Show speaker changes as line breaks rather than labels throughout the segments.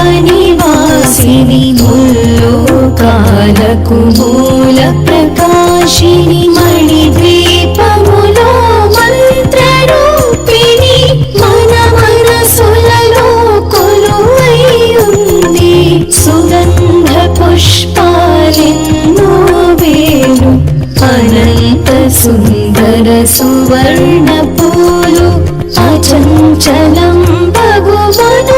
ద్వీపనివాసిని ముల్లోకాలకు మూల ప్రకాశిని మణిద్వీపములో మంత్రరూపిణి మన మనసులలో కొలువై ఉంది సుగంధ పుష్పాలెన్నో వేలు అనంత సుందర సువర్ణ పూలు అచంచలం భగువను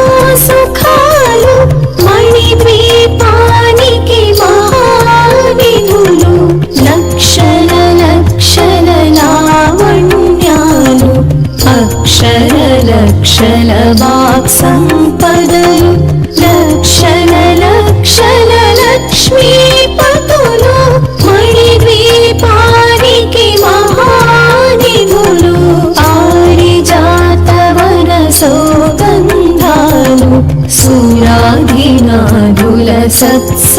లక్షల వాక్ సంపదలు లక్షల లక్షల లక్ష్మీ పతులు మణిద్వీపానికి మహానిధులు పారిజాతవన సౌగంధాలు సూరాధినాధుల సత్స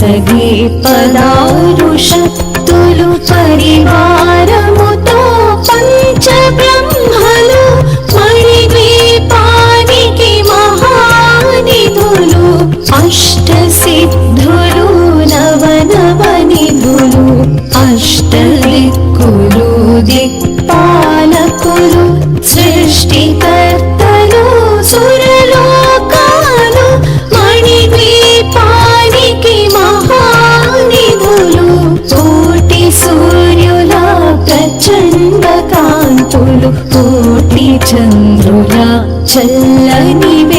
तर्गी पलाशन చంద్రుల చల్లని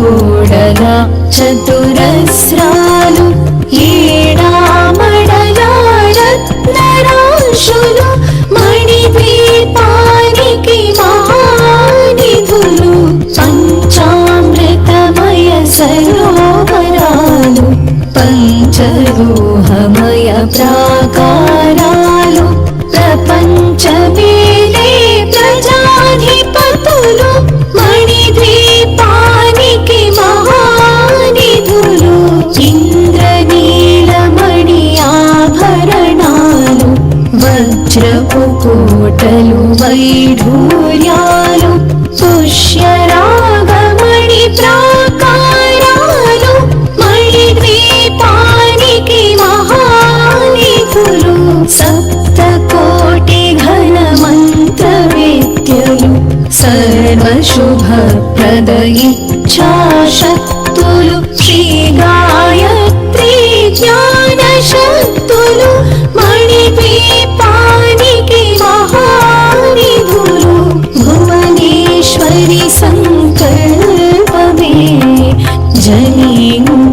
రాగి చతురస్రాలు ఏడామడల రత్నరాశులు మణిద్వీపానికి మహానిధులు పంచామృతమయ సరోవరాలు పంచరోహమయ ప్రా వైఢూర్యాలు పుష్యరాగమణి ప్రాకారాలు మణిద్వీపానికి మహానిధులు సప్త కోటి ఘన మంత్ర విద్యలు సర్వశుభప్రద ఇచ్ఛాశక్తులు ജലീങ്ങ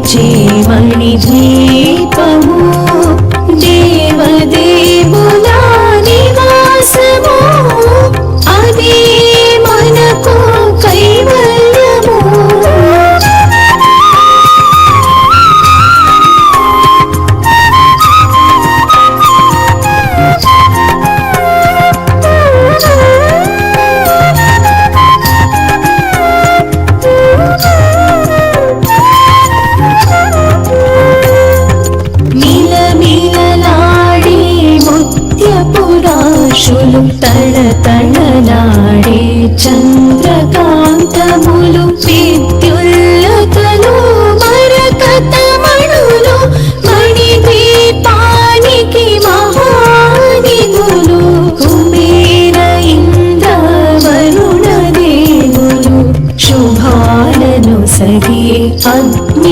सन्ति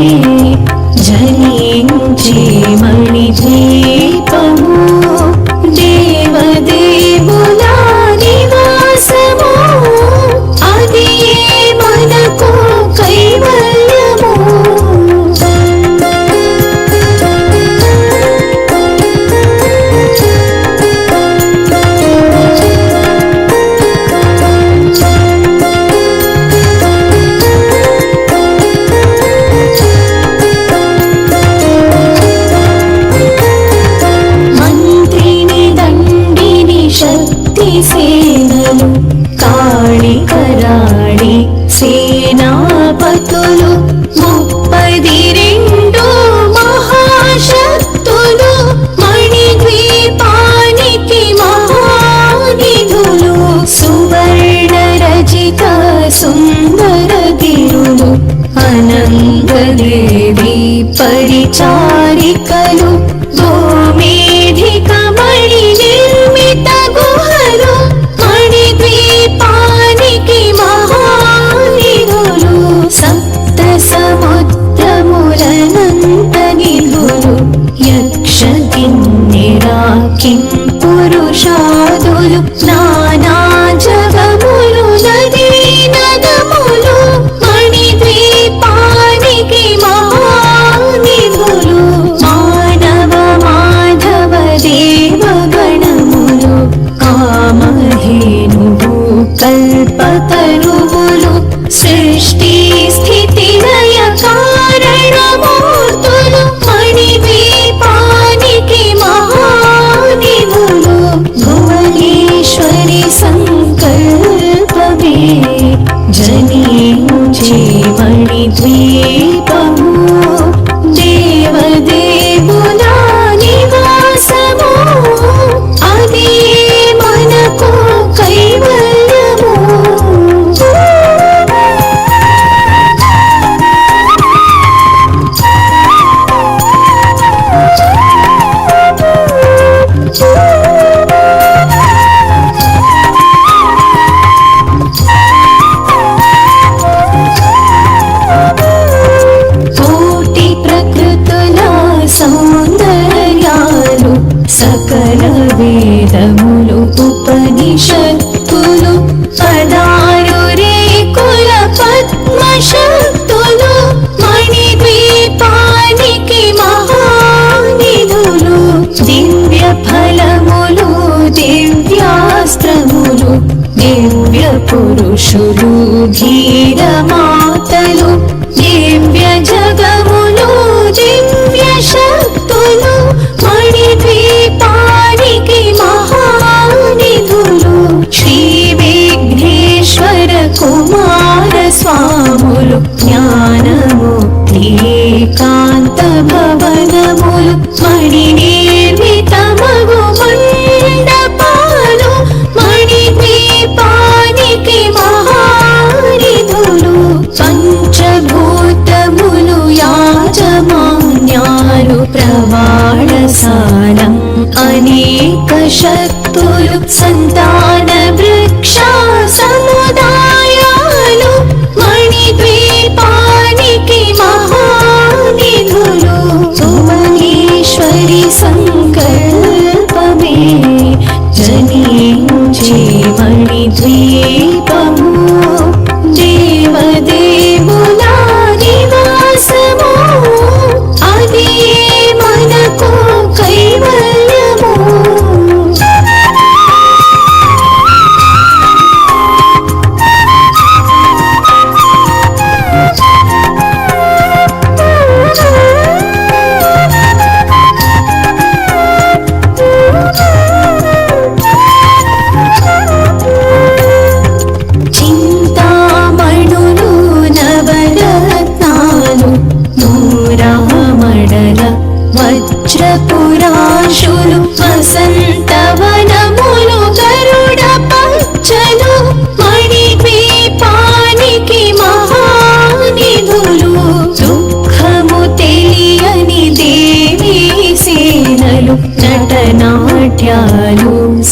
You. వలే పరిచారికలు జనీ చేయమణి ద్వీప శాస్త్రములు దివ్య పురుషులు ధీర మాతలు దివ్య జగములు దివ్య శక్తులు మణిద్వీపానికి మహానిధులు శ్రీ విఘ్నేశ్వర కుమార స్వాములు జ్ఞానము కాంత భవనములు మణిని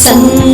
sun.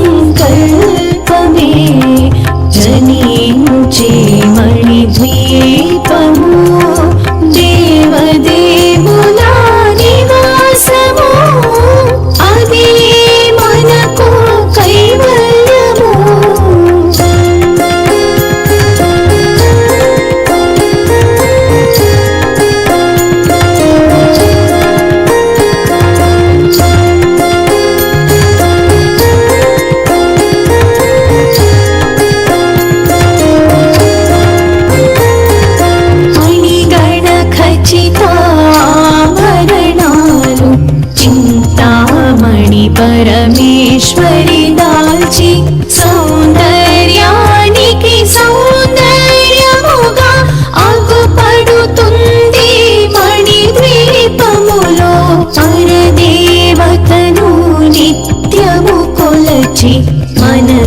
సంకల్పమే జనించే మణిద్వీ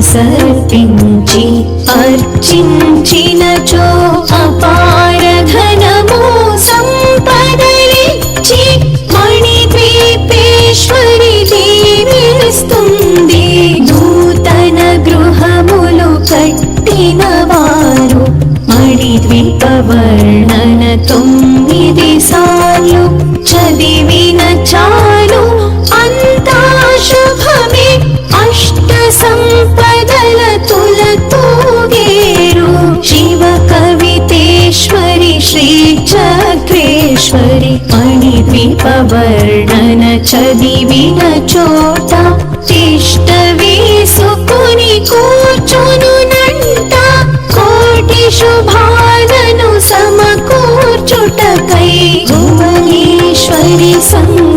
సమర్పించి అర్చించిన చో అపార ధనము సంపదలిచ్చి మణిద్వీపేశ్వరి దేవిస్తుంది. నూతన గృహములు కట్టిన వారు మణిద్వీప వర్ణన తుమ్మ చోట తిష్ట వేసుకుని కూర్చునునంట కోటి శుభాలను సమకూర్చుటకై భువనేశ్వరి సంగ